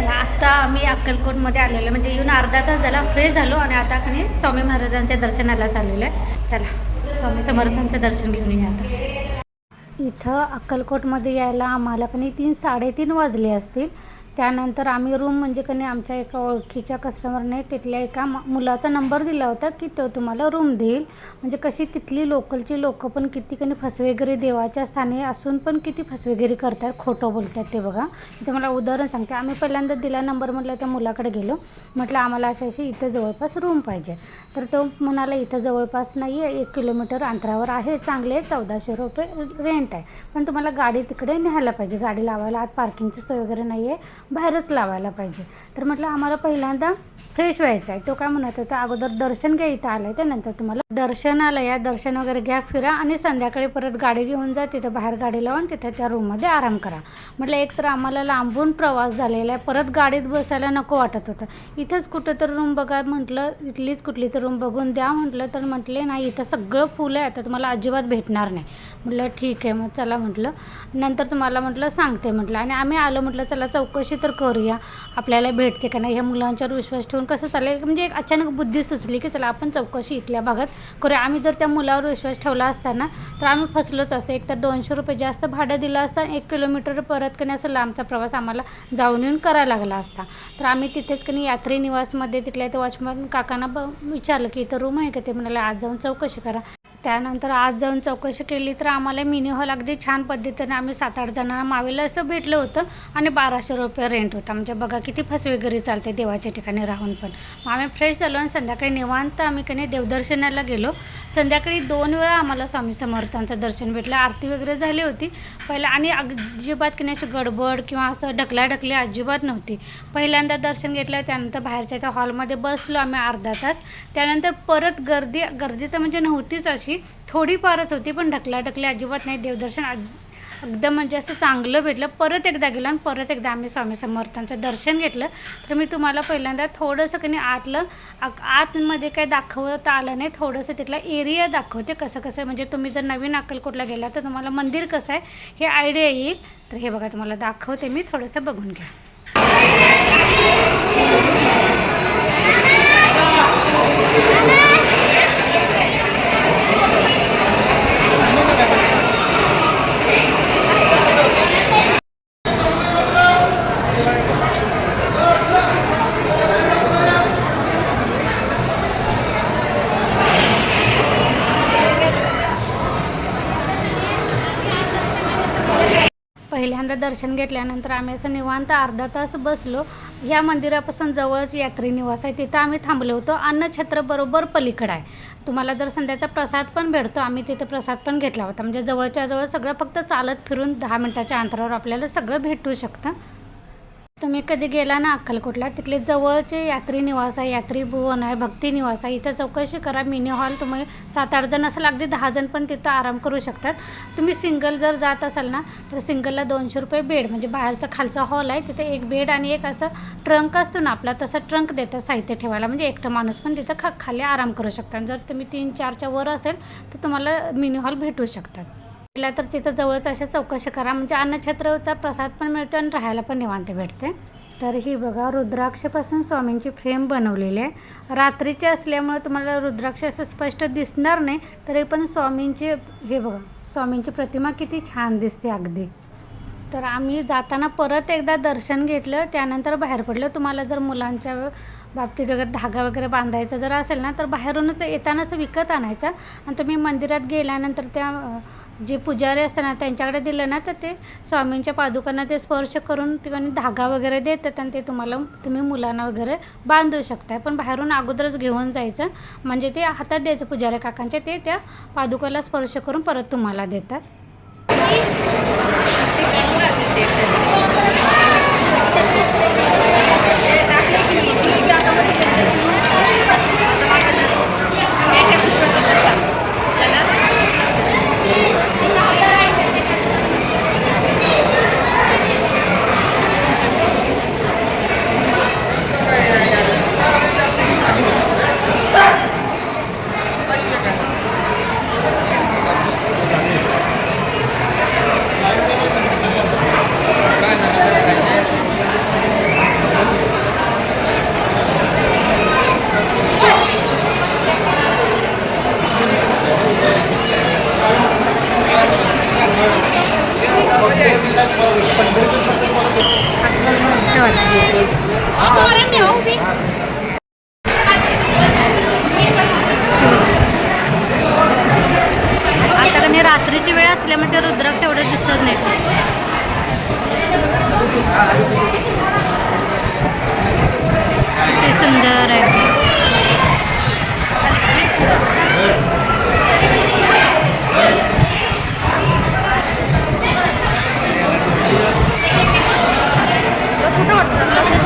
चला आत्ता आम्ही अक्कलकोटमध्ये आलेलो म्हणजे येऊन अर्धा तास झाला. फ्रेश झालो आणि आता खाली स्वामी महाराजांच्या दर्शनाला चाललेलो आहे. चला स्वामी समर्थांचं दर्शन घेऊन या आता. इथं अक्कलकोटमध्ये यायला आम्हाला कणी तीन साडेतीन वाजले असतील. त्यानंतर आम्ही रूम म्हणजे कनी आमच्या एका ओळखीच्या कस्टमरने तिथल्या एका म- मुलाचा नंबर दिला होता की तो तुम्हाला रूम देईल. म्हणजे कशी तिथली लोकलची लोकं पण किती कनी फसवेगिरी देवाच्या स्थानी असून पण किती फसवेगिरी करतात खोटं बोलतात ते बघा. इथे मला उदाहरण सांगते. आम्ही पहिल्यांदा दिला नंबर म्हटलं त्या मुलाकडे गेलो. म्हटलं आम्हाला अशा अशी इथं जवळपास रूम पाहिजे. तर तो म्हणाला इथं जवळपास नाही आहे एक किलोमीटर अंतरावर आहे चांगले चौदाशे रुपये रेंट आहे. पण तुम्हाला गाडी तिकडे न्यायला पाहिजे. गाडी लावायला आत पार्किंगची सोय वगैरे नाही आहे बाहेरच लावायला पाहिजे. तर म्हटलं आम्हाला पहिल्यांदा फ्रेश व्हायचं आहे तो काय म्हणत होता अगोदर दर्शन घ्या इथं आलं आहे त्यानंतर तुम्हाला दर्शनाला या दर्शन वगैरे घ्या फिरा आणि संध्याकाळी परत गाडी घेऊन जा तिथं बाहेर गाडी लावून तिथं त्या रूममध्ये आराम करा. म्हटलं एक तर आम्हाला लांबून प्रवास झालेला आहे. परत गाडीत बसायला नको वाटत होतं. इथंच कुठं तर रूम बघा म्हटलं इथलीच कुठली तर रूम बघून द्या. म्हटलं तर म्हटले नाही इथं सगळं फुलं आहे आता तुम्हाला अजिबात भेटणार नाही. म्हटलं ठीक आहे. मग चला म्हटलं. नंतर तुम्हाला म्हटलं सांगते. म्हटलं. आणि आम्ही आलो म्हटलं चला चौकशी तर करूया. आपल्याला भेटते का नाही? ह्या मुलांच्यावर विश्वास ठेवून कसं चालेल? म्हणजे एक अचानक बुद्धी सुचली की चला आपण चौकशी इथल्या भागात करूया आम्ही जर त्या मुलावर विश्वास ठेवला असता ना तर आम्ही फसलोच असतो. एक तर दोनशे रुपये जास्त भाडं दिलं असतं एक किलोमीटर परत कणी असं लांबचा प्रवास आम्हाला जाऊन येऊन करायला लागला असता. तर आम्ही तिथेच कणी यात्री निवासमध्ये तिथल्या ते वॉचमन काकांना ब विचारलं की इथं रूम आहे का? ते म्हणाले आज जाऊन चौकशी करा. त्यानंतर आज जाऊन चौकशी केली तर आम्हाला मिनी हॉल अगदी छान पद्धतीने आम्ही सात आठ जणांना मावेला असं भेटलं होतं आणि बाराशे रुपये रेंट होता. म्हणजे बघा किती फसवेगिरी चालते देवाच्या ठिकाणी राहून पण. मग आम्ही फ्रेश झालो आणि संध्याकाळी निवांत आम्ही कनी देवदर्शनाला गेलो. संध्याकाळी दोन वेळा आम्हाला स्वामी समर्थांचं दर्शन भेटलं. आरती वगैरे झाली होती. पहिला आणि अजिबात की नाही अशी गडबड किंवा असं ढकलाढकली अजिबात नव्हती. पहिल्यांदा दर्शन घेतलं त्यानंतर बाहेरच्या त्या हॉलमध्ये बसलो आम्ही अर्धा तास. त्यानंतर परत गर्दी गर्दी तर म्हणजे नव्हतीच अशी. थोडीफारच होती पण ढकलाढकली अजिबात नाही. देवदर्शन एकदम म्हणजे असं चांगलं भेटलं. परत एकदा गेलो आणि परत एकदा आम्ही स्वामी समर्थांचं दर्शन घेतलं. तर मी तुम्हाला पहिल्यांदा थोडंसं कधी आतलं आतमध्ये काय दाखवता आलं नाही. थोडंसं तिथला एरिया दाखवते कसं कसं म्हणजे तुम्ही जर नवीन अक्कलकोटला गेला तर तुम्हाला मंदिर कसं आहे हे आयडिया येईल. तर हे बघा तुम्हाला दाखवते मी. थोडंसं बघून घ्या. पहिल्यांदा दर्शन घेतल्यानंतर आम्ही असं निवांत अर्धा तास बसलो. ह्या मंदिरापासून जवळच यात्री निवास आहे. तिथं आम्ही थांबलो होतो. अन्नछत्र बरोबर पलीकडं आहे. तुम्हाला जर संध्याचा प्रसाद पण भेटतो आम्ही तिथं प्रसाद पण घेतला होता. म्हणजे जवळच्या जवळ सगळं फक्त चालत फिरून दहा मिनटाच्या अंतरावर आपल्याला सगळं भेटू शकतं. तुम्ही कधी गेला ना अक्कलकोटला तिथले जवळचे यात्री निवास आहे यात्री भुवन आहे भक्ती निवास आहे. इथं चौकशी करा मिनी हॉल तुम्ही सात आठ जण असेल अगदी दहा जण पण तिथं आराम करू शकतात. तुम्ही सिंगल जर जात असाल ना तर सिंगलला दोनशे रुपये बेड म्हणजे बाहेरचा खालचा हॉल आहे तिथे एक बेड आणि एक असं ट्रंक असतो ना आपला तसं ट्रंक देतं साहित्य ठेवायला. म्हणजे एकटं माणूस पण तिथं खा खाली आराम करू शकता जर तुम्ही तीन चारच्या वर असेल तर तुम्हाला मिनी हॉल भेटू शकतात. भेटला तर तिथं जवळच अशा चौकशी करा. म्हणजे अन्नछत्रचा प्रसाद पण मिळतो आणि राहायला पण निवांत भेटते. तर ही बघा रुद्राक्षपासून स्वामींची फ्रेम बनवलेली आहे. रात्रीची असल्यामुळे तुम्हाला रुद्राक्ष असं स्पष्ट दिसणार नाही तरी पण स्वामींची हे बघा स्वामींची प्रतिमा किती छान दिसते अगदी. तर आम्ही जाताना परत एकदा दर्शन घेतलं त्यानंतर बाहेर पडलं. तुम्हाला जर मुलांच्या बाबतीत वगैरे धागा वगैरे बांधायचा जर असेल ना तर बाहेरूनच येतानाच विकत आणायचा. आणि तुम्ही मंदिरात गेल्यानंतर त्या जे पुजारी असतात ना त्यांच्याकडे दिलं ना तर ते स्वामींच्या पादुकांना ते स्पर्श करून तिकडे धागा वगैरे देतात आणि ते तुम्हाला तुम्ही मुलांना वगैरे बांधू शकताय. पण बाहेरून अगोदरच घेऊन जायचं. म्हणजे ते हातात द्यायचं पुजारी काकांच्या ते त्या पादुकाला स्पर्श करून परत तुम्हाला देतात. असल्यामुळे ते रुद्राक्ष एवढं दिसत नाही किती सुंदर आहे. तर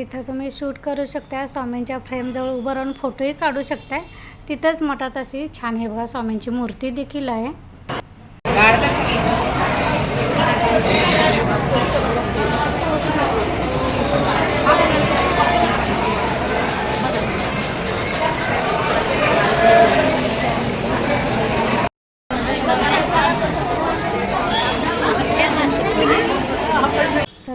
इथं तुम्ही शूट करू शकता स्वामींच्या फ्रेमजवळ उभं राहून फोटोही काढू शकताय. तिथंच मठात अशी छान हे बघा स्वामींची मूर्ती देखील आहे.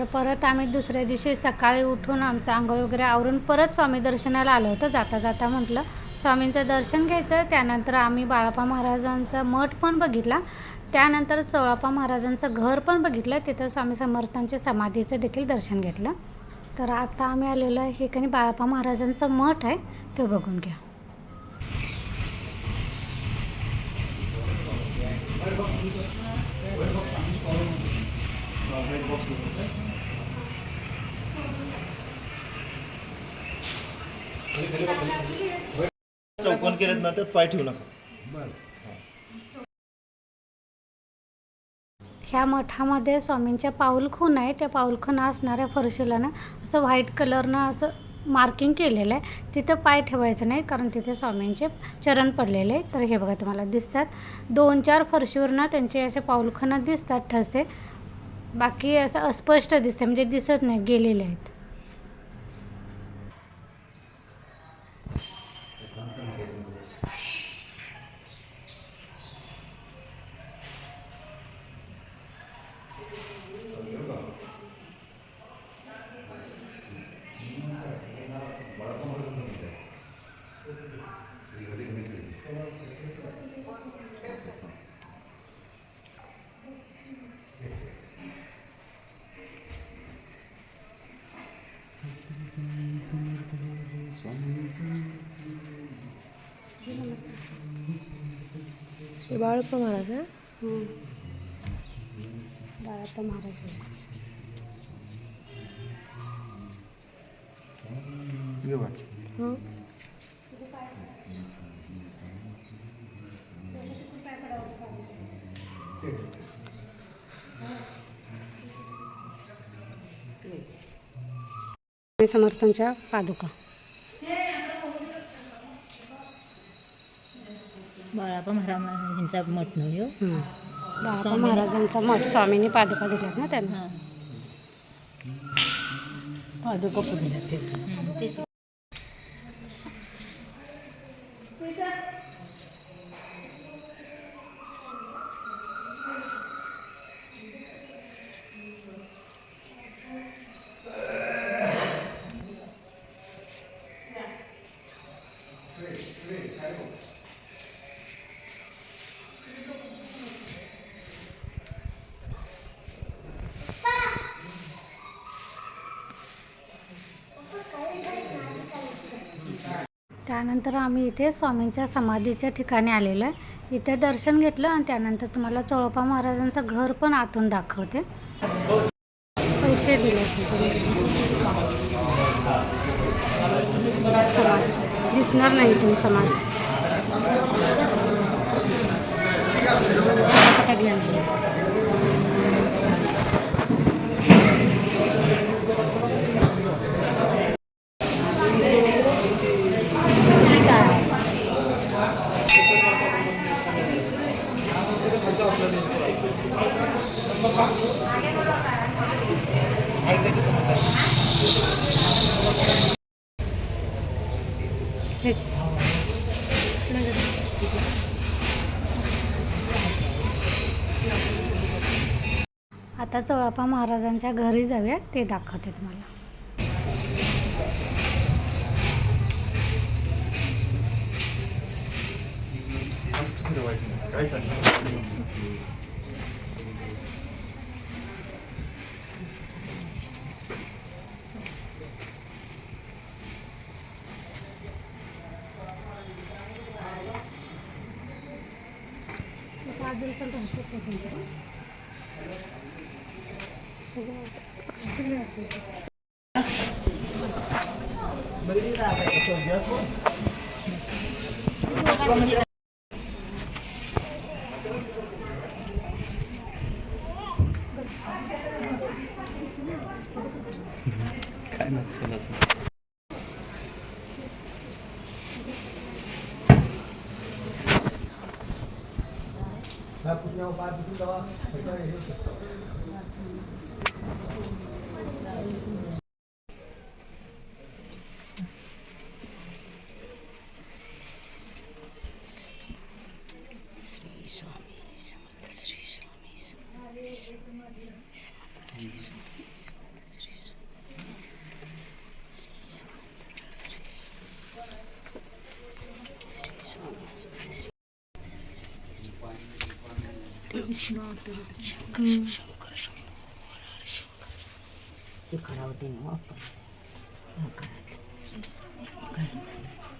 तर परत आम्ही दुसऱ्या दिवशी सकाळी उठून आमचं आंघोळ वगैरे आवरून परत स्वामी दर्शनाला आलो होतं जाता जाता म्हटलं. स्वामींचं दर्शन घ्यायचं त्यानंतर आम्ही बाळापा महाराजांचा मठ पण बघितला. त्यानंतर चोळापा महाराजांचं घर पण बघितलं तिथं स्वामी समर्थांच्या समाधीचं देखील दर्शन घेतलं. तर आता आम्ही आलेलो आहे हे काही बाळापा महाराजांचं मठ आहे ते बघून घ्या. चौकोन केलेत ना त्यात पाय ठेवू नका. ह्या मठामध्ये स्वामींच्या पाऊलखून आहे. त्या पाऊलखुणा असणाऱ्या फरशीला ना असं व्हाईट कलरनं असं मार्किंग केलेलं आहे. तिथं पाय ठेवायचं नाही कारण तिथे स्वामींचे चरण पडलेले आहे. तर हे बघा तुम्हाला दिसतात. दोन चार फरशीवर ना त्यांचे असे पाऊलखुणा दिसतात ठसे. बाकी असं अस्पष्ट दिसते म्हणजे दिसत नाही गेलेले आहेत. बाळप्पा महाराज हा? बाळाप्पा महाराज आहे. हं. समर्थांच्या पादुका बाळाप्पा महाराज यांचा मठ नव्हे हो. बाळाप्पा महाराजांचा मठ स्वामींनी पादुका दिल्यात ना त्यांना? पादुका पुजल्यात ते. तेच त्यानंतर आम्ही इथे स्वामींच्या समाधीच्या ठिकाणी आलेलो आहे. इथे दर्शन घेतलं आणि त्यानंतर तुम्हाला चोळप्पा महाराजांचं घर पण आतून दाखवते. पैसे दिले समाधी. दिसणार नाही तुम्ही समाधी. चोळापा महाराजांच्या घरी जाऊया ते दाखवते तुम्हाला. काय सांगणार? ते खरावते ना आपण हा, करायचं.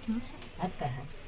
हं? आता हा. अगोदर आम्ही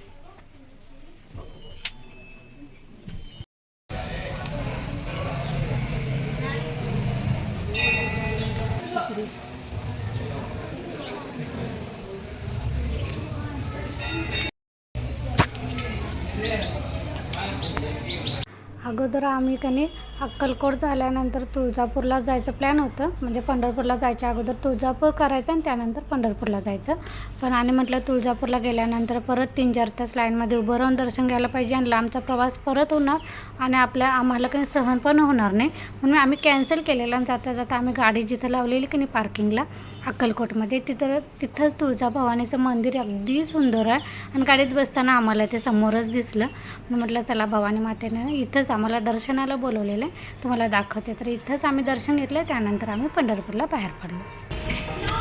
कनी अक्कलकोट झाल्यानंतर तुळजापूरला जायचं प्लॅन होतं. म्हणजे पंढरपूरला जायच्या अगोदर तुळजापूर करायचं आणि त्यानंतर पंढरपूरला जायचं. पण आणि म्हटलं तुळजापूरला गेल्यानंतर परत तीन चार तास लाईनमध्ये उभं राहून दर्शन घ्यायला पाहिजे आणि लांबचा प्रवास परत होणार आणि आपल्या आम्हाला काही सहन पण होणार नाही. म्हणून आम्ही कॅन्सल केलेलं आणि जाता जाता आम्ही गाडी जिथं लावलेली की नाही पार्किंगला अक्कलकोटमध्ये तिथं तिथंच तुळजाभवानीचं मंदिर अगदी सुंदर आहे. आणि गाडीत बसताना आम्हाला ते समोरच दिसलं. म्हटलं चला भवानी मातेनं इथंच आम्हाला दर्शनाला बोलवलेलं. तुम्हाला दाखवते. तर इथंच आम्ही दर्शन घेतलं त्यानंतर आम्ही पंढरपूरला बाहेर पडलो.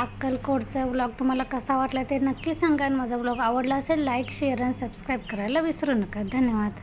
अक्कलकोटचा ब्लॉग तुम्हाला कसा वाटला ते नक्की सांगा आणि माझा ब्लॉग आवडला असेल लाईक शेअर आणि सबस्क्राईब करायला विसरू नका. धन्यवाद.